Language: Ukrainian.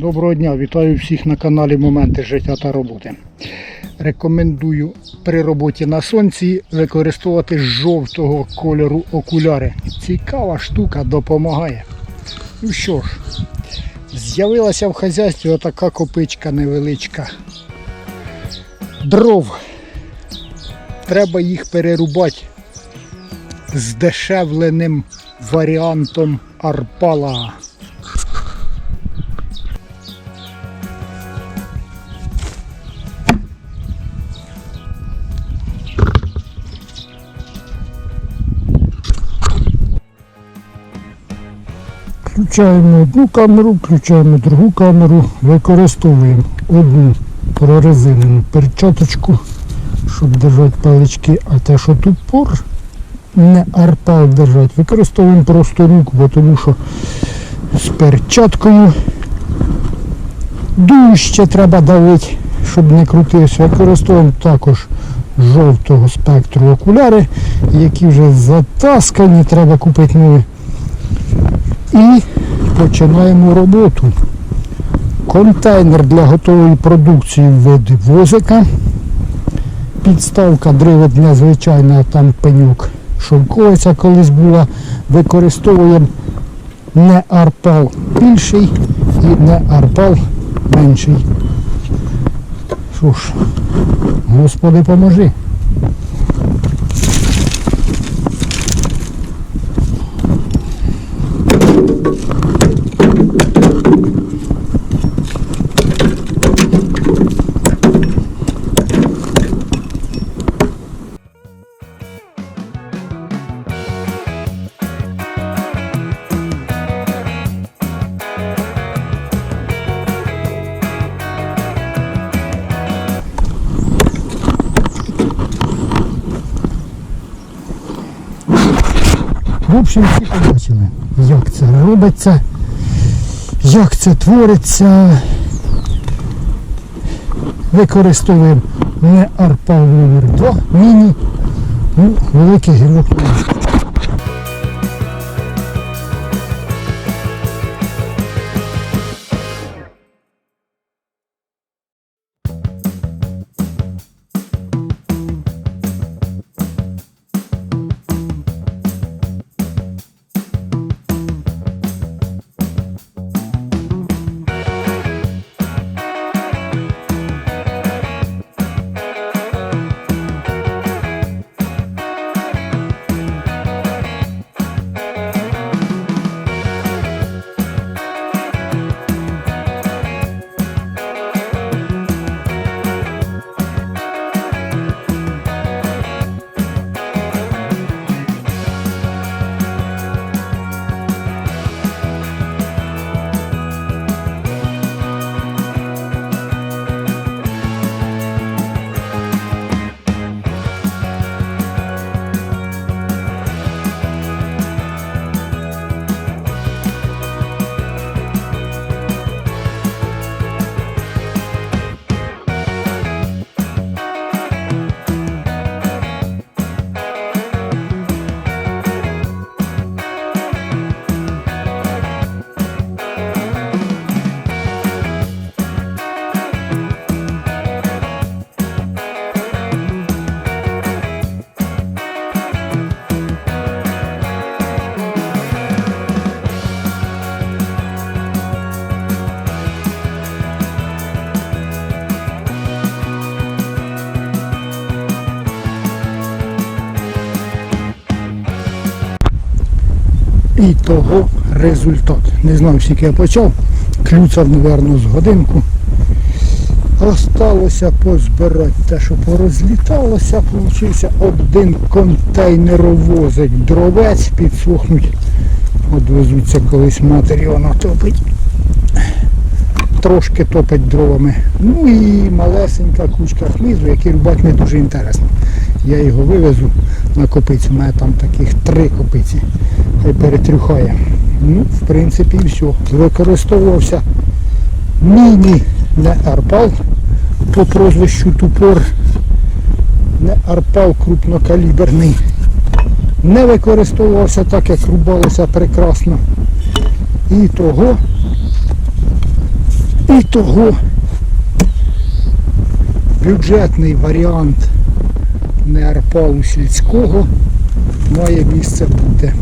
Доброго дня, вітаю всіх на каналі Моменти життя та роботи. Рекомендую при роботі на сонці використовувати жовтого кольору окуляри. Цікава штука допомагає. Ну що ж, з'явилася в хазяйстві отака копичка невеличка. Дров. Треба їх перерубати здешевленим варіантом арпала. Включаємо одну камеру, включаємо другу камеру, використовуємо одну прорезинену перчаточку, щоб держати палички, а те, що тупор не арпал держати, використовуємо просто руку, тому що з перчаткою дужче треба давити, щоб не крутився. Використовуємо також жовтого спектру окуляри, які вже затаскані, треба купити нові. І починаємо роботу. Контейнер для готової продукції в виді возика. Підставка древедня звичайна, там пенюк шовковиця колись була. Використовуємо не арпал більший і не арпал менший. Що ж, Господи поможи. В общем, всі побачили, як це робиться, як це твориться. Використовуємо не арпал номер 2 міні, ну, великий гілок. І того результат. Не знаю, скільки я почав. Клюцав, мабуть, з годинку. Осталося позбирати те, що порозліталося. Получився один контейнеровозик. Дровець підсохнуть. Одвезуться колись матері, вона топить. Трошки топить дровами. Ну і малесенька кучка хмізу, який рубати не дуже інтересно. Я його вивезу на копицю. У мене там таких три копиці. Хай перетрюхає. Ну, в принципі, і все. Використовувався міні не арпал по прозвищу тупор. Не арпал крупнокаліберний. Не використовувався так, як рубалося прекрасно. І того І того бюджетний варіант неарпалу сільського має місце бути.